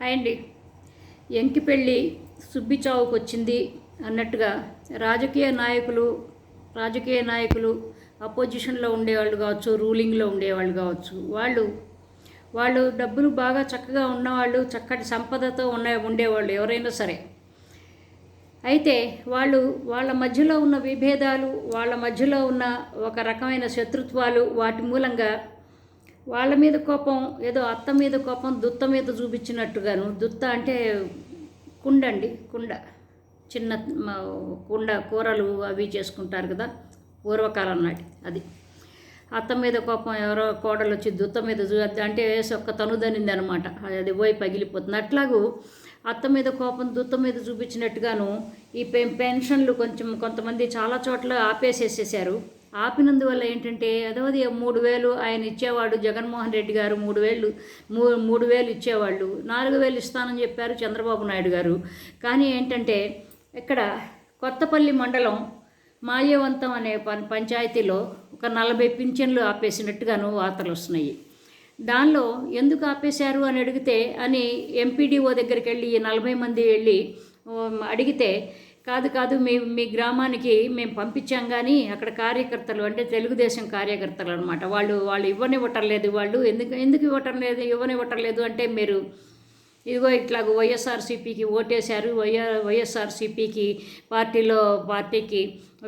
Hi అండి. ఎంకి పెళ్ళి సుబ్బి చావుకు వచ్చింది అన్నట్టుగా రాజకీయ నాయకులు రాజకీయ నాయకులు అపోజిషన్లో ఉండేవాళ్ళు కావచ్చు రూలింగ్లో ఉండేవాళ్ళు కావచ్చు వాళ్ళు వాళ్ళు డబ్బులు బాగా చక్కగా ఉన్నవాళ్ళు చక్కటి సంపదతో ఉన్న ఉండేవాళ్ళు ఎవరైనా సరే. అయితే వాళ్ళు వాళ్ళ మధ్యలో ఉన్న విభేదాలు వాళ్ళ మధ్యలో ఉన్న ఒక రకమైన శత్రుత్వాలు వాటి మూలంగా వాళ్ళ మీద కోపం ఏదో అత్త మీద కోపం దుత్త మీద చూపించినట్టుగాను. దుత్త అంటే కుండ అండి కుండ. చిన్న కుండ కూరలు అవి చేసుకుంటారు కదా పూర్వకాలం నాటి అది. అత్త మీద కోపం ఎవరో కోడలు వచ్చి దుత్త మీద చూ అంటే వేసి ఒక్క తనుదనింది అనమాట. అది పోయి పగిలిపోతుంది. అట్లాగూ అత్త మీద కోపం దుత్త మీద చూపించినట్టుగాను ఈ పెన్షన్లు కొంచెం కొంతమంది చాలా చోట్ల ఆపేసేసేసారు ఆపినందువల్ల ఏంటంటే అదవది మూడు వేలు ఆయన ఇచ్చేవాడు జగన్మోహన్ రెడ్డి గారు మూడు వేలు మూ మూడు వేలు ఇచ్చేవాళ్ళు. నాలుగు వేలు ఇస్తానని చెప్పారు చంద్రబాబు నాయుడు గారు. కానీ ఏంటంటే ఇక్కడ కొత్తపల్లి మండలం మాల్యవంతం అనే పం పంచాయతీలో ఒక నలభై పింఛన్లు ఆపేసినట్టుగాను వార్తలు వస్తున్నాయి. దానిలో ఎందుకు ఆపేశారు అని అడిగితే అని ఎంపీడీఓ దగ్గరికి వెళ్ళి నలభై మంది వెళ్ళి అడిగితే కాదు కాదు మీ మీ గ్రామానికి మేము పంపించాం కానీ అక్కడ కార్యకర్తలు అంటే తెలుగుదేశం కార్యకర్తలు అనమాట వాళ్ళు వాళ్ళు ఇవ్వనివ్వటం లేదు వాళ్ళు ఎందుకు ఎందుకు ఇవ్వటం లేదు ఇవ్వనివ్వటం లేదు అంటే మీరు ఇదిగో ఇట్లాగ వైఎస్ఆర్సీపీకి ఓటేశారు వైఎ వైఎస్ఆర్సీపీకి పార్టీలో పార్టీకి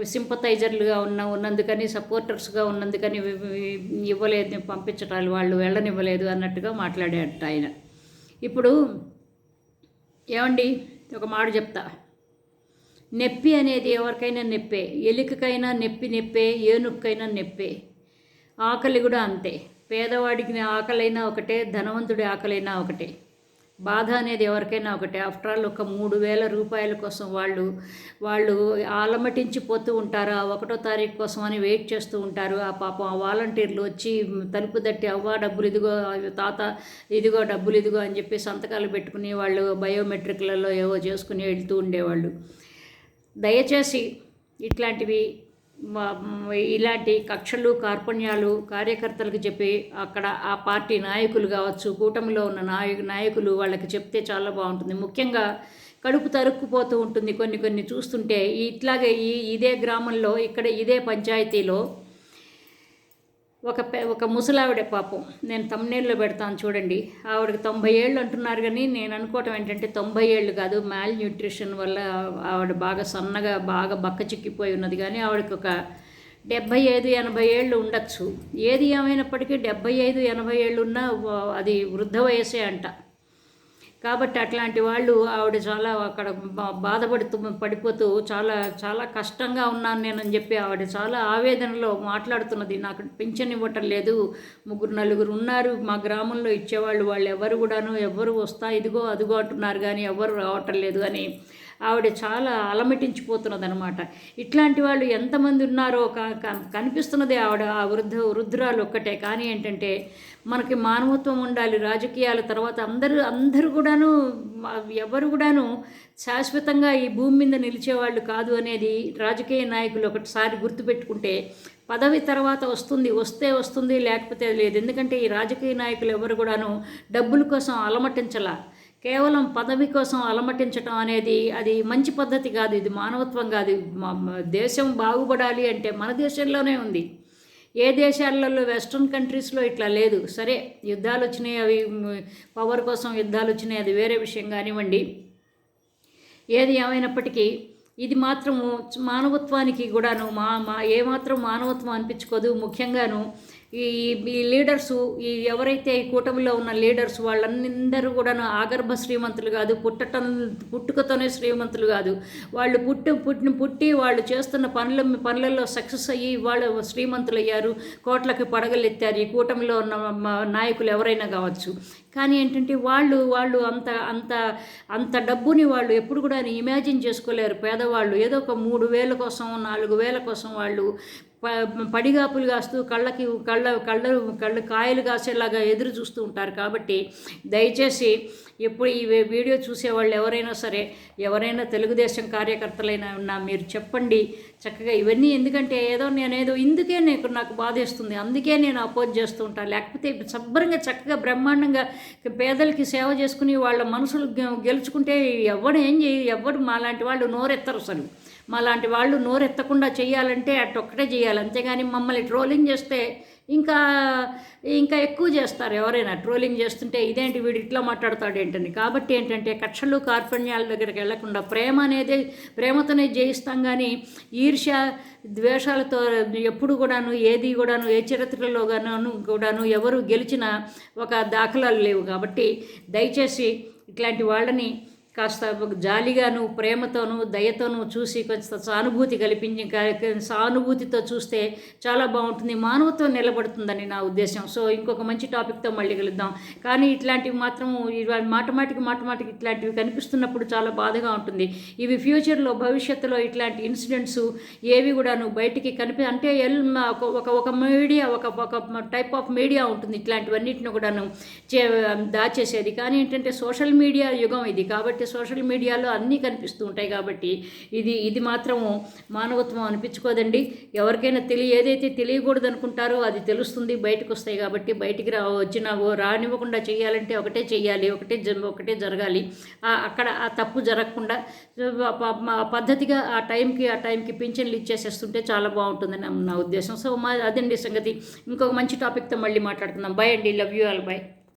సింపతైజర్లుగా ఉన్న ఉన్నందుకని సపోర్టర్స్గా ఉన్నందుకని ఇవ్వలేదు పంపించటాలు వాళ్ళు వెళ్ళనివ్వలేదు అన్నట్టుగా మాట్లాడాడు ఆయన. ఇప్పుడు ఏమండి? ఒక మాట చెప్తా. నొప్పి అనేది ఎవరికైనా నొప్పే. ఎలుకకైనా నొప్పి నొప్పే ఏనుక్కైనా నొప్పే. ఆకలి కూడా అంతే. పేదవాడికి ఆకలైనా ఒకటే ధనవంతుడి ఆకలైనా ఒకటే. బాధ అనేది ఎవరికైనా ఒకటే. ఆఫ్టర్ ఆల్ ఒక మూడు వేల రూపాయల కోసం వాళ్ళు వాళ్ళు ఆలమటించిపోతూ ఉంటారు. ఆ ఒకటో తారీఖు కోసం అని వెయిట్ చేస్తూ ఉంటారు. ఆ పాపం ఆ వాలంటీర్లు వచ్చి తలుపు తట్టి అవ్వ డబ్బులు ఇదిగో తాత ఇదిగో డబ్బులు ఇదిగో అని చెప్పి సంతకాలు పెట్టుకుని వాళ్ళు బయోమెట్రిక్లలో ఏవో చేసుకుని వెళ్తూ ఉండేవాళ్ళు. దయచేసి ఇట్లాంటివి ఇలాంటి కక్షలు కార్పణ్యాలు కార్యకర్తలకు చెప్పి అక్కడ ఆ పార్టీ నాయకులు కావచ్చు కూటమిలో ఉన్న నాయకు నాయకులు వాళ్ళకి చెప్తే చాలా బాగుంటుంది. ముఖ్యంగా కడుపు తరుక్కుపోతూ ఉంటుంది కొన్ని కొన్ని చూస్తుంటే. ఇట్లాగే ఈ ఇదే గ్రామంలో ఇక్కడ ఇదే పంచాయతీలో ఒక ఒక ముసలావిడ పాపం. నేను తమ్నేళ్ళు పెడతాను చూడండి. ఆవిడకి తొంభై ఏళ్ళు అంటున్నారు కానీ నేను అనుకోవటం ఏంటంటే తొంభై ఏళ్ళు కాదు మాల్ న్యూట్రిషన్ వల్ల ఆవిడ బాగా సన్నగా బాగా బక్క చిక్కిపోయి ఉన్నది. కానీ ఆవిడకి ఒక డెబ్భై ఐదు ఎనభై ఏళ్ళు ఉండొచ్చు. ఏది ఏమైనప్పటికీ డెబ్భై ఐదు ఎనభై ఏళ్ళు ఉన్నా అది వృద్ధ వయసే అంట. కాబట్టి అట్లాంటి వాళ్ళు ఆవిడ చాలా అక్కడ బా- బాధపడుతూ పడిపోతూ చాలా చాలా కష్టంగా ఉన్నాను నేనని చెప్పి ఆవిడ చాలా ఆవేదనలో మాట్లాడుతున్నది. నాకు పింఛన్ ఇవ్వటం లేదు. ముగ్గురు నలుగురు ఉన్నారు. మా గ్రామంలో ఇచ్చేవాళ్ళు వాళ్ళు ఎవరు కూడాను ఎవరు వస్తా ఇదిగో అదిగో అంటున్నారు కానీ ఎవరు రావటం లేదు అని. ఆవిడ చాలా అలమటించిపోతున్నది అనమాట ఇట్లాంటి వాళ్ళు ఎంతమంది ఉన్నారో కనిపిస్తున్నది ఆవిడ ఆ వృద్ధ వృద్ధురాలు ఒక్కటే. కానీ ఏంటంటే మనకి మానవత్వం ఉండాలి రాజకీయాల తర్వాత అందరూ అందరూ కూడాను ఎవరు కూడాను శాశ్వతంగా ఈ భూమి మీద నిలిచేవాళ్ళు కాదు అనేది రాజకీయ నాయకులు ఒకటిసారి గుర్తుపెట్టుకుంటే పదవి తర్వాత వస్తుంది వస్తే వస్తుంది లేకపోతే లేదు. ఎందుకంటే ఈ రాజకీయ నాయకులు ఎవరు కూడాను డబ్బుల కోసం అలమటించలా. కేవలం పదవి కోసం అలమటించటం అనేది అది మంచి పద్ధతి కాదు ఇది మానవత్వం కాదు. దేశం బాగుపడాలి అంటే మన దేశంలోనే ఉంది. ఏ దేశాలలో వెస్ట్రన్ కంట్రీస్లో ఇట్లా లేదు. సరే యుద్ధాలు వచ్చినాయి అవి పవర్ కోసం యుద్ధాలు వచ్చినాయి అది వేరే విషయం కానివ్వండి. ఏది ఏమైనప్పటికీ ఇది మాత్రము మానవత్వానికి కూడాను మా మా ఏమాత్రం మానవత్వం అనిపించుకోదు. ముఖ్యంగాను ఈ ఈ లీడర్సు ఈ ఎవరైతే ఈ కూటమిలో ఉన్న లీడర్స్ వాళ్ళందరూ కూడాను ఆగర్భ శ్రీమంతులు కాదు పుట్టటం పుట్టుకతోనే శ్రీమంతులు కాదు. వాళ్ళు పుట్టి పుట్టిన పుట్టి వాళ్ళు చేస్తున్న పనుల పనులలో సక్సెస్ అయ్యి వాళ్ళు శ్రీమంతులు అయ్యారు కోట్లకి పడగలెత్తారు ఈ కూటమిలో ఉన్న నాయకులు ఎవరైనా కావచ్చు. కానీ ఏంటంటే వాళ్ళు వాళ్ళు అంత అంత అంత డబ్బుని వాళ్ళు ఎప్పుడు కూడా ఇమాజిన్ చేసుకోలేరు. పేదవాళ్ళు ఏదో ఒక మూడు వేల కోసం నాలుగు వేల కోసం వాళ్ళు పడిగాపులు కాస్తూ కళ్ళకి కళ్ళ కళ్ళ కళ్ళు కాయలు కాసేలాగా ఎదురు చూస్తూ ఉంటారు కాబట్టి దయచేసి ఎప్పుడు ఈ వీడియో చూసేవాళ్ళు ఎవరైనా సరే ఎవరైనా తెలుగుదేశం కార్యకర్తలైనా ఉన్నా మీరు చెప్పండి. చక్కగా ఇవన్నీ ఎందుకంటే ఏదో నేనేదో ఇందుకే నేను నాకు బాధేస్తుంది అందుకే నేను అపోజ్ చేస్తూ ఉంటాను లేకపోతే శుభ్రంగా చక్కగా బ్రహ్మాండంగా పేదలకి సేవ చేసుకుని వాళ్ళ మనసులు గె- గెలుచుకుంటే ఎవడు ఏం చేయ ఎవడు మాలాంటి వాళ్ళు నోరెత్తరు అసలు. మాలాంటి వాళ్ళు నోరెత్తకుండా చేయాలంటే అట్టొక్కటే చేయాలి. అంతేగాని మమ్మల్ని ట్రోలింగ్ చేస్తే ఇంకా ఇంకా ఎక్కువ చేస్తారు ఎవరైనా. ట్రోలింగ్ చేస్తుంటే ఇదేంటి వీడు ఇట్లా మాట్లాడతాడు ఏంటని. కాబట్టి ఏంటంటే కక్షలు కార్పణ్యాల దగ్గరికి వెళ్ళకుండా ప్రేమ అనేది ప్రేమతోనే జయిస్తాం కానీ ఈర్ష్య ద్వేషాలతో ఎప్పుడు కూడాను ఏది కూడాను ఏ చరిత్రలో గాను కూడాను ఎవరు గెలిచిన ఒక దాఖలాలు లేవు. కాబట్టి దయచేసి ఇట్లాంటి వాళ్ళని కాస్త ఒక జాలిగాను ప్రేమతోనూ దయతోనూ చూసి కొంచెం సానుభూతి కల్పించి సానుభూతితో చూస్తే చాలా బాగుంటుంది. మానవత్వం నిలబడుతుందని నా ఉద్దేశం. సో ఇంకొక మంచి టాపిక్తో మళ్ళీ కలుద్దాం. కానీ ఇట్లాంటివి మాత్రం ఇవాళ మాట మాటికి మాట మాటికి ఇట్లాంటివి కనిపిస్తున్నప్పుడు చాలా బాధగా ఉంటుంది. ఇవి ఫ్యూచర్లో భవిష్యత్తులో ఇట్లాంటి ఇన్సిడెంట్స్ ఏవి కూడాను బయటికి కనిపి అంటే ఎల్ ఒక- ఒక ఒక మీడియా ఒక ఒక టైప్ ఆఫ్ మీడియా ఉంటుంది. ఇట్లాంటివన్నిటిని కూడాను చే దాచేసేది. కానీ ఏంటంటే సోషల్ మీడియా యుగం ఇది. కాబట్టి సోషల్ మీడియాలో అన్నీ కనిపిస్తూ ఉంటాయి కాబట్టి ఇది ఇది మాత్రము మానవత్వం అనిపించుకోదండి. ఎవరికైనా తెలియ ఏదైతే తెలియకూడదు అనుకుంటారో అది తెలుస్తుంది బయటకు వస్తాయి కాబట్టి బయటికి రా వచ్చిన రానివ్వకుండా చేయాలంటే ఒకటే చేయాలి ఒకటే జ- ఒకటే జరగాలి. అక్కడ ఆ తప్పు జరగకుండా పద్ధతిగా ఆ టైంకి ఆ టైంకి పింఛన్లు ఇచ్చేసేస్తుంటే చాలా బాగుంటుందని నా- నా ఉద్దేశం. సో మా అదండి సంగతి. ఇంకొక మంచి టాపిక్తో మళ్ళీ మాట్లాడుకుందాం. బై అండి. Love you all. బై